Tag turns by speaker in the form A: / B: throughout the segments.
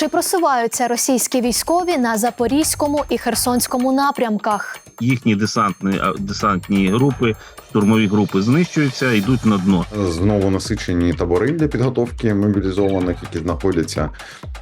A: Чи просуваються російські військові на запорізькому і херсонському напрямках?
B: Їхні десантні, десантні групи, штурмові групи знищуються, йдуть на дно.
C: Знову насичені табори для підготовки мобілізованих, які знаходяться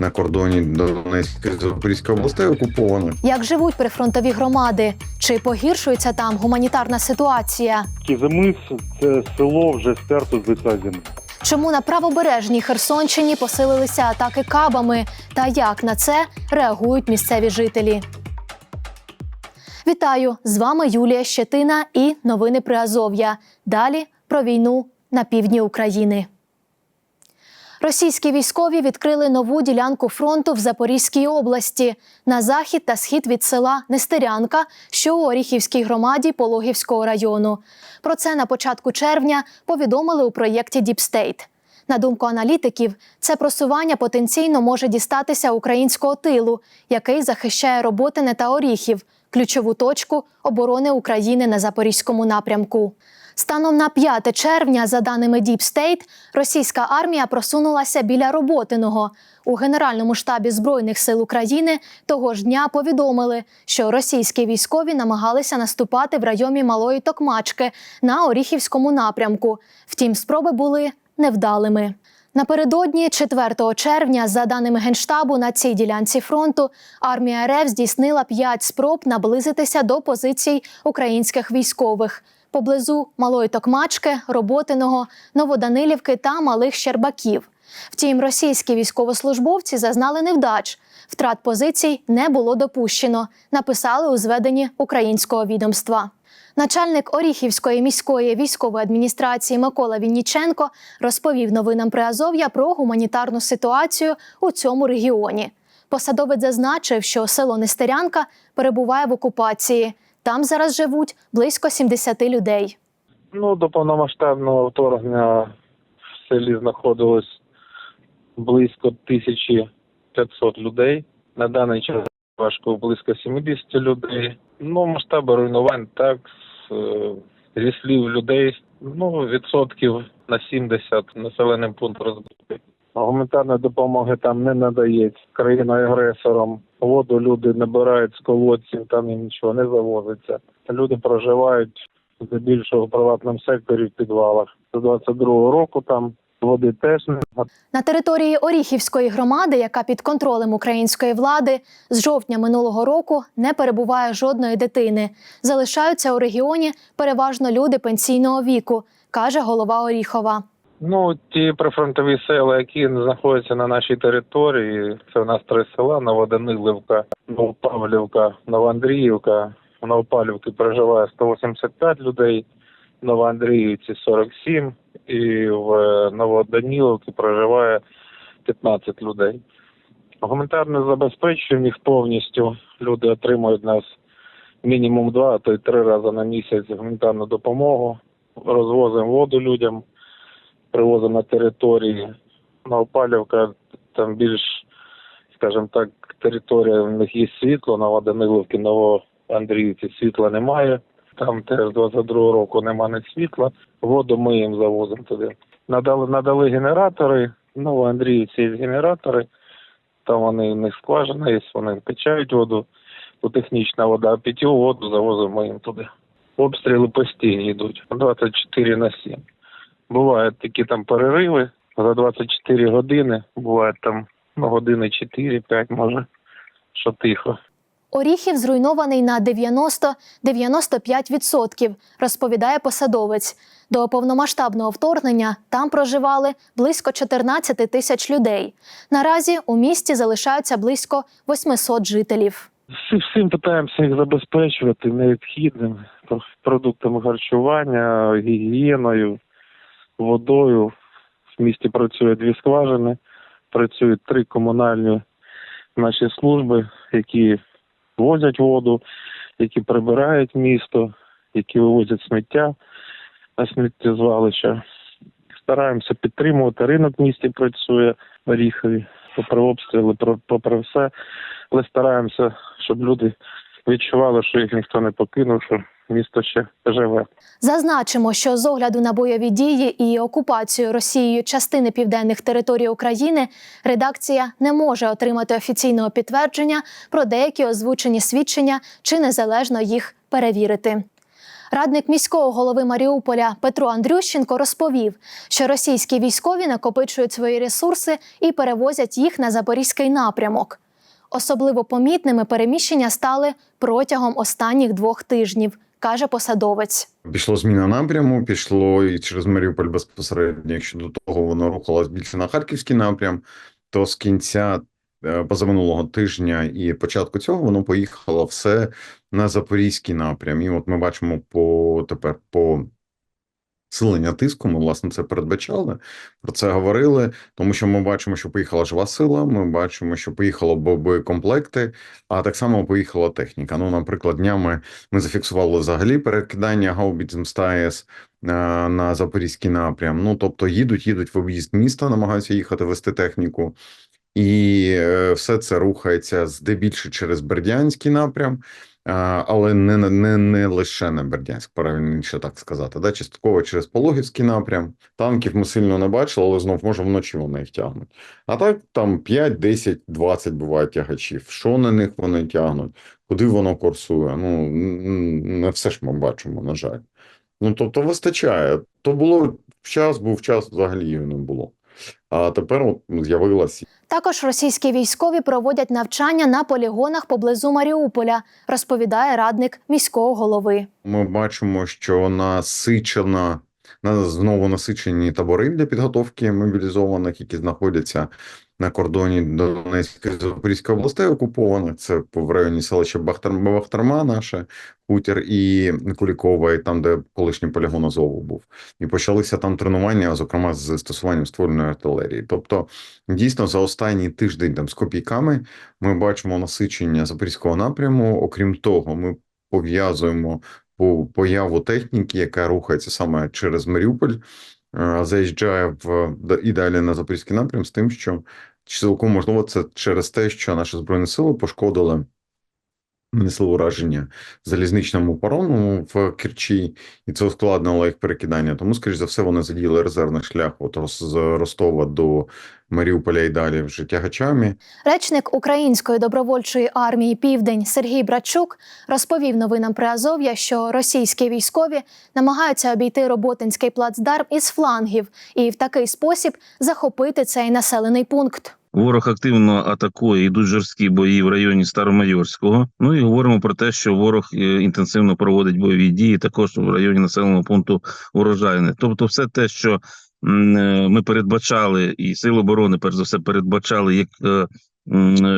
C: на кордоні Донецької та Запорізької областей окупованих.
A: Як живуть прифронтові громади? Чи погіршується там гуманітарна ситуація?
D: Кізимис це село вже стерто з лиця землі.
A: Чому на правобережній Херсонщині посилилися атаки кабами? Та як на це реагують місцеві жителі? Вітаю! З вами Юлія Щетина і новини Приазов'я. Далі про війну на півдні України. Російські військові відкрили нову ділянку фронту в Запорізькій області на захід та схід від села Нестерянка, що у Оріхівській громаді Пологівського району. Про це на початку червня повідомили у проєкті Діпстейт. На думку аналітиків, це просування потенційно може дістатися українського тилу, який захищає Роботине та Оріхів, ключову точку оборони України на Запорізькому напрямку. Станом на 5 червня, за даними Deep State, російська армія просунулася біля Роботиного. У Генеральному штабі Збройних сил України того ж дня повідомили, що російські військові намагалися наступати в районі Малої Токмачки на Оріхівському напрямку. Втім, спроби були невдалими. Напередодні 4 червня, за даними Генштабу, на цій ділянці фронту армія РФ здійснила 5 спроб наблизитися до позицій українських військових поблизу Малої Токмачки, Роботиного, Новоданилівки та Малих Щербаків. Втім, російські військовослужбовці зазнали невдач. Втрат позицій не було допущено, написали у зведенні українського відомства. Начальник Оріхівської міської військової адміністрації Микола Вінніченко розповів новинам Приазов'я про гуманітарну ситуацію у цьому регіоні. Посадовець зазначив, що село Нестерянка перебуває в окупації. Там зараз живуть близько 70 людей.
D: Ну, до повномасштабного вторгнення в селі знаходилось близько 1500 людей. На даний час важко близько 70 людей. Ну, масштаби руйнувань так, е, зі слів людей, ну, відсотків на 70 населеним пункт розбитий. Гуманітарної допомоги там не надається країною-агресором. Воду люди набирають з колодців, там їм нічого не завозиться. Люди проживають здебільшого в приватному секторі в підвалах. З 22-го року там води теж не
A: На території Оріхівської громади, яка під контролем української влади, з жовтня минулого року не перебуває жодної дитини. Залишаються у регіоні переважно люди пенсійного віку, каже голова Оріхова.
D: Ну, ті прифронтові села, які знаходяться на нашій території, це у нас три села: Новоданилівка, Новопавлівка, Новоандріївка. В Новопавлівці проживає 185 людей, в Новоандріївці 47 і в Новоданілівці проживає 15 людей. Гуманітарне забезпечуємо їх повністю. Люди отримують нас мінімум два, а то й три рази на місяць гуманітарну допомогу. Розвозимо воду людям привозимо на території. Новопалівка там більш, скажімо так, територія в них є світло, на Даниловці, Новоандріївці світла немає. Там теж з 22 року немає ні світла. Воду ми їм завозимо туди. Надали, надали генератори, ну, Андріївці є генератори, там вони в них скважина є, вони качають воду, то технічна вода, а питьову воду завозимо їм туди. Обстріли постійні йдуть, 24 на 7. Бувають такі там перериви за 24 години, буває там ну, години 4-5 може, що тихо.
A: Оріхів зруйнований на 90-95%, розповідає посадовець. До повномасштабного вторгнення там проживали близько 14 тисяч людей. Наразі у місті залишаються близько 800 жителів.
D: Всім питаємося їх забезпечувати необхідним продуктами харчування, гігієною, водою. В місті працює дві скважини, працюють три комунальні наші служби, які возять воду, які прибирають місто, які вивозять сміття на сміттєзвалища. Стараємося підтримувати. Ринок в місті працює Оріхові, попри обстріли, попри все. Але стараємося, щоб люди відчували, що їх ніхто не покинув, що місто ще живе.
A: Зазначимо, що з огляду на бойові дії і окупацію Росією частини південних територій України редакція не може отримати офіційного підтвердження про деякі озвучені свідчення чи незалежно їх перевірити. Радник міського голови Маріуполя Петро Андрющенко розповів, що російські військові накопичують свої ресурси і перевозять їх на запорізький напрямок. Особливо помітними переміщення стали протягом останніх двох тижнів, каже посадовець.
C: Пішло зміна напряму, пішло і через Маріуполь безпосередньо. Якщо до того воно рухалось більше на харківський напрям, то з кінця е, позаминулого тижня і початку цього воно поїхало все на запорізький напрям. І от ми бачимо по тепер по силення тиску. Ми власне це передбачали, про це говорили, тому що ми бачимо, що поїхала жива сила. Ми бачимо, що поїхало боєкомплекти, а так само поїхала техніка. Ну, наприклад, днями ми зафіксували взагалі перекидання гаубіць МСТАЕС е, на запорізький напрям. Ну тобто їдуть, їдуть в об'їзд міста, намагаються їхати вести техніку. І е, все це рухається здебільше через Бердянський напрям, але не, не, не лише на Бердянськ, правильніше так сказати. Да? Частково через Пологівський напрям. Танків ми сильно не бачили, але знов може вночі вони їх тягнуть. А так там 5, 10, 20 бувають тягачів. Що на них вони тягнуть? Куди воно курсує? Ну не все ж ми бачимо, на жаль. Ну тобто вистачає. То було час, був час, взагалі не було. А тепер от з'явилася
A: Також російські військові проводять навчання на полігонах поблизу Маріуполя, розповідає радник міського голови.
C: Ми бачимо, що насичена на знову насичені табори для підготовки мобілізованих, які знаходяться на кордоні Донецької Запорізької областей окупованих. Це в районі селища Бахтар... Бахтарма, наше хутір і Кулікова, і там, де колишній полігон Азову був. І почалися там тренування, зокрема з застосуванням ствольної артилерії. Тобто, дійсно, за останній тиждень там з копійками ми бачимо насичення запорізького напряму. Окрім того, ми пов'язуємо по появу техніки, яка рухається саме через Маріуполь, е, заїжджає в і далі на запорізький напрям з тим, що цілком можливо це через те, що наші збройні сили пошкодили. Нанесли ураження залізничному парому в Керчі, і це ускладнило їх перекидання. Тому, скоріш за все, вони задіяли резервний шлях от з Ростова до Маріуполя і далі вже тягачами.
A: Речник Української добровольчої армії Південь Сергій Братчук розповів новинам Приазов'я, що російські військові намагаються обійти роботинський плацдарм із флангів і в такий спосіб захопити цей населений пункт.
B: Ворог активно атакує, йдуть жорсткі бої в районі Старомайорського. Ну і говоримо про те, що ворог е, інтенсивно проводить бойові дії також в районі населеного пункту Урожайне. Тобто, все те, що е, ми передбачали, і сили оборони, перш за все, передбачали як е,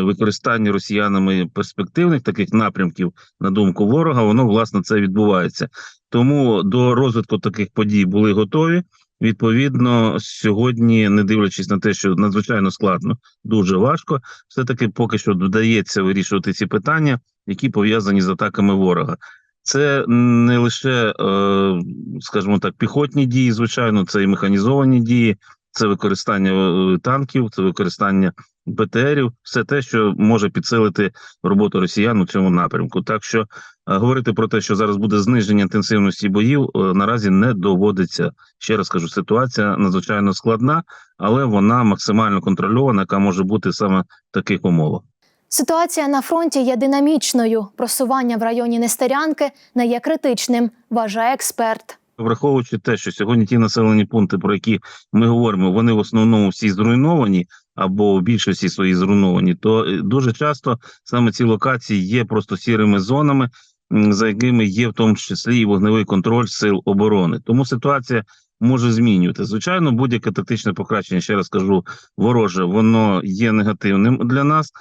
B: використання росіянами перспективних таких напрямків на думку ворога, воно власне це відбувається. Тому до розвитку таких подій були готові. Відповідно, сьогодні, не дивлячись на те, що надзвичайно складно, дуже важко, все таки поки що вдається вирішувати ці питання, які пов'язані з атаками ворога. Це не лише, е, скажімо так, піхотні дії, звичайно, це і механізовані дії, це використання е, танків, це використання БТРів, все те, що може підсилити роботу росіян у цьому напрямку. Так що е, говорити про те, що зараз буде зниження інтенсивності боїв, е, наразі не доводиться. Ще раз кажу, ситуація надзвичайно складна, але вона максимально контрольована, яка може бути саме таких умовах.
A: Ситуація на фронті є динамічною. Просування в районі Нестерянки не є критичним, вважає експерт.
B: Враховуючи те, що сьогодні ті населені пункти, про які ми говоримо, вони в основному всі зруйновані або в більшості свої зруйновані, то е, дуже часто саме ці локації є просто сірими зонами, за якими є в тому числі і вогневий контроль сил оборони. Тому ситуація може змінювати. Звичайно, будь-яке тактичне покращення, ще раз кажу, вороже, воно є негативним для нас,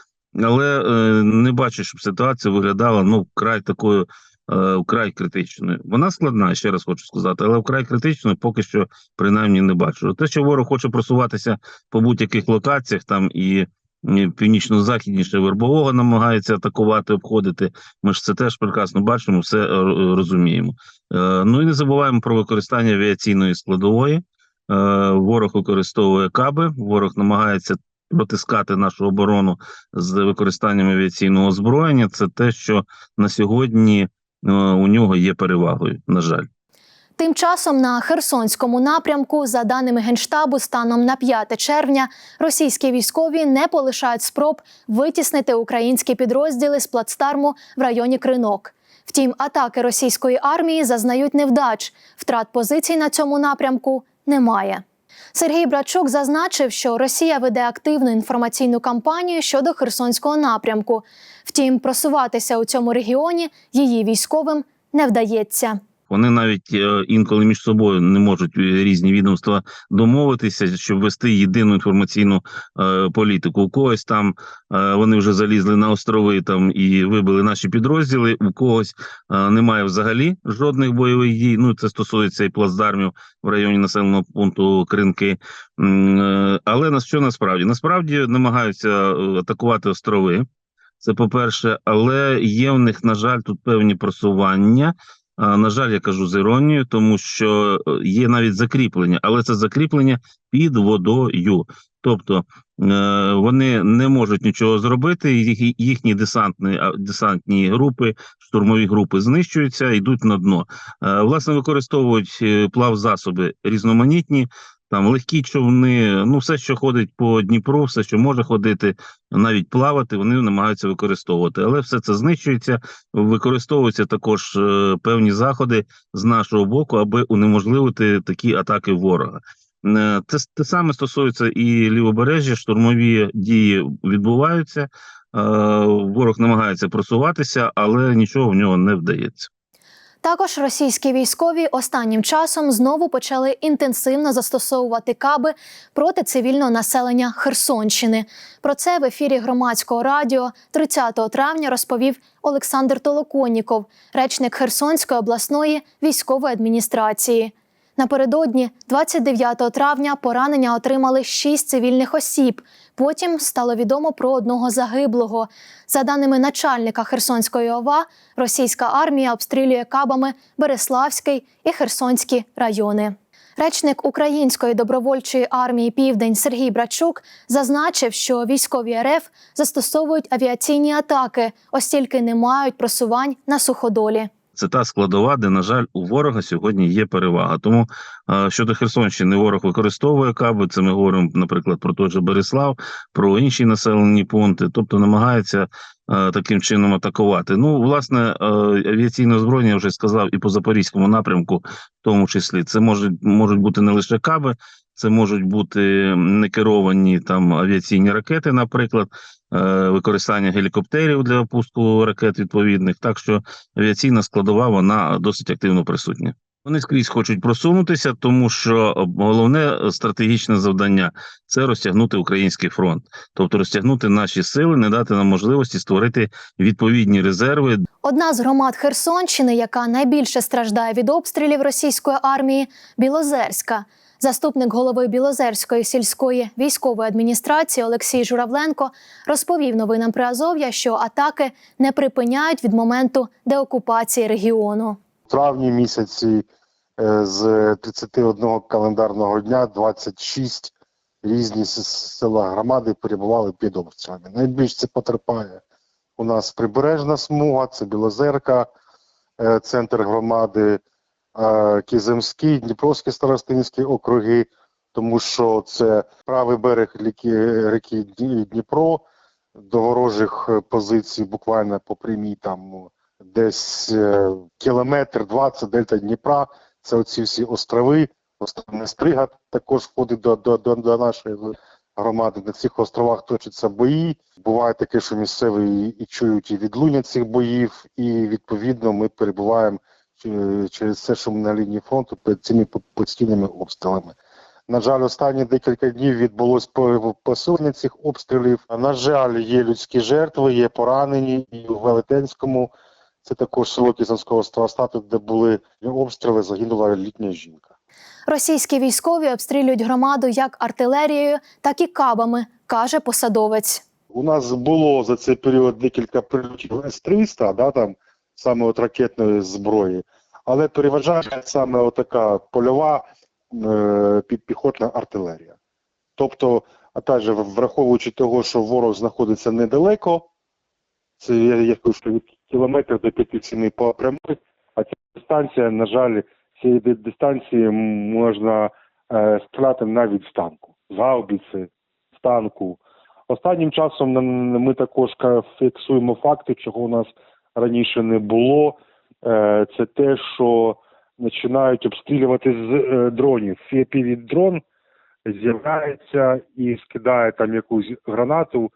B: але е, не бачу, щоб ситуація виглядала ну вкрай такою вкрай критичною. Вона складна, ще раз хочу сказати, але вкрай критичною поки що принаймні не бачу. Те, що ворог хоче просуватися по будь-яких локаціях, там і, північно-західніше Вербового намагається атакувати, обходити. Ми ж це теж прекрасно бачимо, все е, розуміємо. Е, ну і не забуваємо про використання авіаційної складової. Е, ворог використовує каби, ворог намагається протискати нашу оборону з використанням авіаційного озброєння. Це те, що на сьогодні у нього є перевагою. На жаль.
A: Тим часом на Херсонському напрямку, за даними Генштабу, станом на 5 червня, російські військові не полишають спроб витіснити українські підрозділи з плацдарму в районі Кринок. Втім, атаки російської армії зазнають невдач. Втрат позицій на цьому напрямку немає. Сергій Брачук зазначив, що Росія веде активну інформаційну кампанію щодо Херсонського напрямку. Втім, просуватися у цьому регіоні її військовим не вдається.
B: Вони навіть е, інколи між собою не можуть е, різні відомства домовитися, щоб вести єдину інформаційну е, політику. У когось там вони вже залізли на острови там і вибили наші підрозділи. У когось немає взагалі жодних бойових дій. Ну це стосується і плацдармів в районі населеного пункту Кринки. Але на що насправді насправді намагаються атакувати острови. Це по-перше, але є в них, на жаль, тут певні просування. А, На жаль, я кажу з іронією, тому що е, є навіть закріплення, але це закріплення під водою. Тобто е, вони не можуть нічого зробити. їх- Їхні десантні десантні групи, штурмові групи знищуються, йдуть на дно. Е, Власне, використовують плавзасоби різноманітні. Там легкі човни, ну все, що ходить по Дніпру, все, що може ходити, навіть плавати, вони намагаються використовувати. Але все це знищується. Використовуються також е, певні заходи з нашого боку, аби унеможливити такі атаки ворога. Е, Це те саме стосується і лівобережжя. Штурмові дії відбуваються. е, Ворог намагається просуватися, але нічого в нього не вдається.
A: Також російські військові останнім часом знову почали інтенсивно застосовувати каби проти цивільного населення Херсонщини. Про це в ефірі громадського радіо 30 травня розповів Олександр Толоконніков, речник Херсонської обласної військової адміністрації. Напередодні, 29 травня, поранення отримали шість цивільних осіб. Потім стало відомо про одного загиблого. За даними начальника Херсонської ОВА, російська армія обстрілює кабами Береславський і Херсонські райони. Речник Української добровольчої армії Південь Сергій Брачук зазначив, що військові РФ застосовують авіаційні атаки, оскільки не мають просувань на суходолі.
B: Це та складова, де, на жаль, у ворога сьогодні є перевага. Тому е, щодо Херсонщини, ворог використовує каби. Це ми говоримо, наприклад, про той же Береслав, про інші населені пункти, тобто намагається е, таким чином атакувати. Ну, власне, е, авіаційне озброєння вже сказав, і по запорізькому напрямку, в тому числі, це можуть можуть бути не лише каби. Це можуть бути некеровані там авіаційні ракети, наприклад, використання гелікоптерів для пуску ракет відповідних. Так що авіаційна складова вона досить активно присутня. Вони скрізь хочуть просунутися, тому що головне стратегічне завдання це розтягнути український фронт, тобто розтягнути наші сили, не дати нам можливості створити відповідні резерви
A: Одна з громад Херсонщини, яка найбільше страждає від обстрілів російської армії, Білозерська. Заступник голови Білозерської сільської військової адміністрації Олексій Журавленко розповів новинам Приазов'я, що атаки не припиняють від моменту деокупації регіону.
E: в травні місяці е, з 31 календарного дня 26 різні села громади перебували під обстрілами. Найбільш це потерпає у нас прибережна смуга, це Білозерка, е, центр громади, Кіземський, Дніпровський старостинські округи, тому що це правий берег ріки, Дніпро, до ворожих позицій буквально по прямій там десь е, кілометр 20 дельта Дніпра. Це оці всі острови, островне Стрига також входить до, до, до, до нашої громади. На цих островах точаться бої. Буває таке, що місцеві і, чують і відлуння цих боїв, і відповідно ми перебуваємо через це, що ми на лінії фронту під цими постійними обстрілами. На жаль, останні декілька днів відбулось посилення цих обстрілів. На жаль, є людські жертви, є поранені і у Велетенському. Це також село Кізанського старостату, де були обстріли, загинула літня жінка.
A: Російські військові обстрілюють громаду як артилерією, так і кабами, каже посадовець.
E: У нас було за цей період декілька прильотів С-300, да, там саме от ракетної зброї, але переважає саме отака польова е, підпіхотна артилерія. Тобто, а також враховуючи того, що ворог знаходиться недалеко, це я я кажу, що від
F: кілометрів до 5-7 по прямой, а ця дистанція, на жаль, цієї дистанції можна е, стріляти навіть з танку, з гаубиці, з танку. Останнім часом ми також фіксуємо факти, чого у нас раніше не було. Е, Це те, що починають обстрілювати з е, дронів. fpv дрон з'являється і скидає там якусь гранату,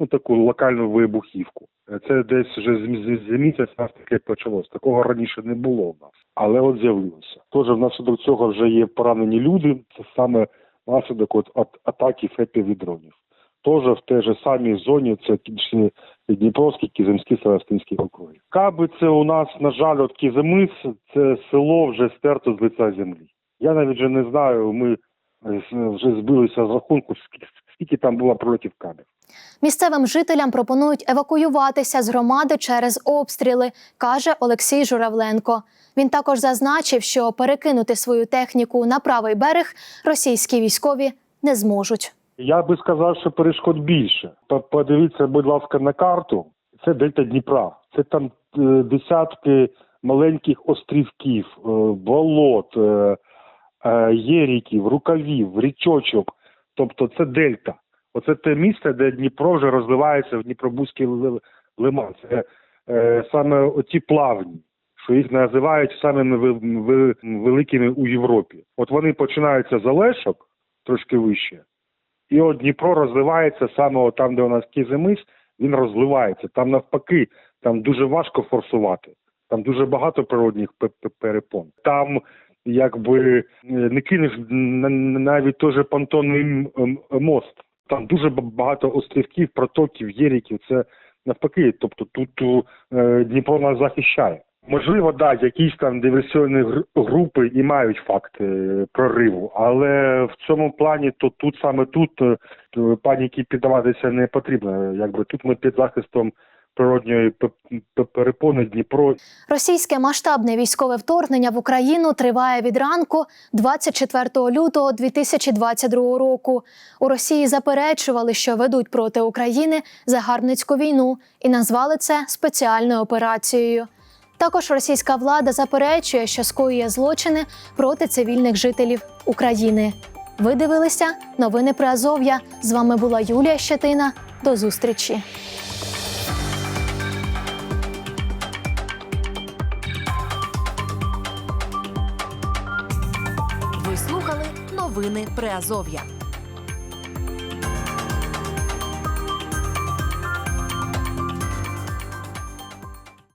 F: ну таку локальну вибухівку. Е, Це десь вже з, місяць нас таке почалось. Такого раніше не було в нас, але от з'явилося. Тож внаслідок цього вже є поранені люди. Це саме наслідок от, атаки fpv дронів. Теж в tej же самій зоні це Дніпровський, Кізимський, Старостинський округи. Каби це у нас, на жаль, от Кізимис, це село вже стерто з лиця землі. Я навіть вже не знаю, ми е, вже збилися з рахунку, скільки там було прольотів кабів.
A: Місцевим жителям пропонують евакуюватися з громади через обстріли, каже Олексій Журавленко. Він також зазначив, що перекинути свою техніку на правий берег російські військові не зможуть.
F: Я би сказав, що перешкод більше. По- Подивіться, будь ласка, на карту. Це дельта Дніпра. Це там е, десятки маленьких острівків, е, болот, е, єріків, рукавів, річочок. Тобто це дельта. Оце те місце, де Дніпро вже розливається в Дніпробузький ли- лиман. Це саме оті плавні, що їх називають самими великими у Європі. От вони починаються з Олешок, трошки вище. І от Дніпро розливається саме там, де у нас Кізимис, він розливається. Там навпаки, там дуже важко форсувати. Там дуже багато природних пе- пе- перепон. Там якби е, не кинеш на- на- навіть той же понтонний мост. Там дуже ба- багато острівків, протоків, єріків. Це навпаки. Тобто тут е, Дніпро нас захищає. Можливо, да, якісь там диверсійні групи і мають факти е, прориву, але в цьому плані то тут саме тут е, паніки піддаватися не потрібно. Якби тут ми під захистом природньої перепони Дніпро
A: Російське масштабне військове вторгнення в Україну триває від ранку 24 лютого 2022 року. У Росії заперечували, що ведуть проти України загарбницьку війну, і назвали це спеціальною операцією. Також російська влада заперечує, що скоює злочини проти цивільних жителів України. Ви дивилися новини про Азов'я. З вами була Юлія Щетина. До зустрічі.
G: Ви слухали новини Приазов'я.